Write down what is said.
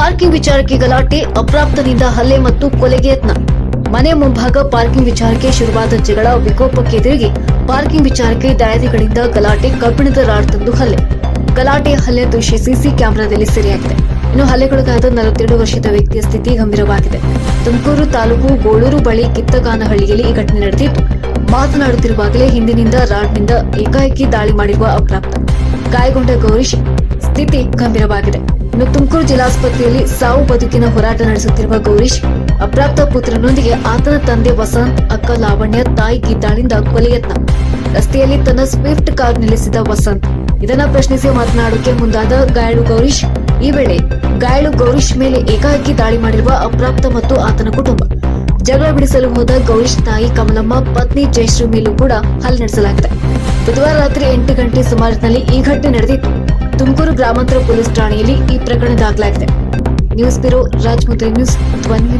Parking ವಿಚಾರಕ್ಕೆ ಗಲಾಟೆ ಅಪ್ರಾಪ್ತನಿಂದ ಹಲ್ಲೆ ಮತ್ತು ಕೊಲೆಗೆ ಯತ್ನ. ಮನೆ ಮುಂಭಾಗ ಪಾರ್ಕಿಂಗ್ ವಿಚಾರಕ್ಕೆ ಶುರುವಾದ ಜಗಳ, ವಿಕೋಪಕ್ಕೆ ತಿರುಗಿ ಪಾರ್ಕಿಂಗ್ ವಿಚಾರಕ್ಕೆ ದಾಯಾದಿಗಳಿಂದ ಗಲಾಟೆ, ಕಬ್ಬಿಣದ ರಾಡ್ ತಂದು ಹಲ್ಲೆ. ಗಲಾಟೆ, ಹಲ್ಲೆ ದೃಶ್ಯ ಸಿಸಿ ಕ್ಯಾಮೆರಾದಲ್ಲಿ ಸೆರೆಯಾಗಿದೆ. ಇನ್ನು ಹಲ್ಲೆಗೊಳಗಾದ ನಲವತ್ತೆರಡು ವರ್ಷದ ವ್ಯಕ್ತಿಯ ಸ್ಥಿತಿ ಗಂಭೀರವಾಗಿದೆ. ತುಮಕೂರು ತಾಲೂಕು ಗೋಳೂರು ಬಳಿ ಕಿತ್ತಗಾನಹಳ್ಳಿಯಲ್ಲಿ ಈ ಘಟನೆ ನಡೆದಿದ್ದು, ಮಾತನಾಡುತ್ತಿರುವಾಗಲೇ ಹಿಂದಿನಿಂದ ರಾಡ್ನಿಂದ ಏಕಾಏಕಿ ದಾಳಿ ಮಾಡಿರುವ ಅಪ್ರಾಪ್ತ. ಗಾಯಗೊಂಡ ಗೌರೀಶ್ ಸ್ಥಿತಿ ಗಂಭೀರವಾಗಿದೆ. ಇನ್ನು ತುಮಕೂರು ಜಿಲ್ಲಾಸ್ಪತ್ರೆಯಲ್ಲಿ ಸಾವು ಬದುಕಿನ ಹೋರಾಟ ನಡೆಸುತ್ತಿರುವ ಗೌರೀಶ್ ಅಪ್ರಾಪ್ತ ಪುತ್ರನೊಂದಿಗೆ ಆತನ ತಂದೆ ವಸಂತ್, ಅಕ್ಕ ಲಾವಣ್ಯ, ತಾಯಿ ಗೀತಾಳಿಂದ ಕೊಲೆಯತ್ನ ರಸ್ತೆಯಲ್ಲಿ ತನ್ನ ಸ್ವಿಫ್ಟ್ ಕಾರ್ ನಿಲ್ಲಿಸಿದ ವಸಂತ್. ಇದನ್ನ ಪ್ರಶ್ನಿಸಿ ಮಾತನಾಡೋಕೆ ಮುಂದಾದ ಗಾಯಾಳು ಗೌರೀಶ್ ಈ ವೇಳೆ ಗಾಯಾಳು ಗೌರೀಶ್ ಮೇಲೆ ಏಕಾಏಕಿ ದಾಳಿ ಮಾಡಿರುವ ಅಪ್ರಾಪ್ತ ಮತ್ತು ಆತನ ಕುಟುಂಬ. ಜಗಳ ಬಿಡಿಸಲು ಹೋದ ಗೌರೀಶ್ ತಾಯಿ ಕಮಲಮ್ಮ, ಪತ್ನಿ ಜಯಶ್ರೀ ಮೇಲೂ ಕೂಡ ಹಲ್ಲೆ ನಡೆಸಲಾಗಿದೆ. ಬುಧವಾರ ರಾತ್ರಿ ಎಂಟು ಗಂಟೆ ಸುಮಾರಿನಲ್ಲಿ ಈ ಘಟನೆ ನಡೆದಿತ್ತು ತುಮಕೂರು ಗ್ರಾಮಾಂತರ ಪೊಲೀಸ್ ಠಾಣೆಯಲ್ಲಿ ಈ ಪ್ರಕರಣ ದಾಖಲಾಗಿದೆ. ನ್ಯೂಸ್ ಬ್ಯೂರೋ ರಾಜಮುದ್ರಿ ನ್ಯೂಸ್, ಧ್ವನಿ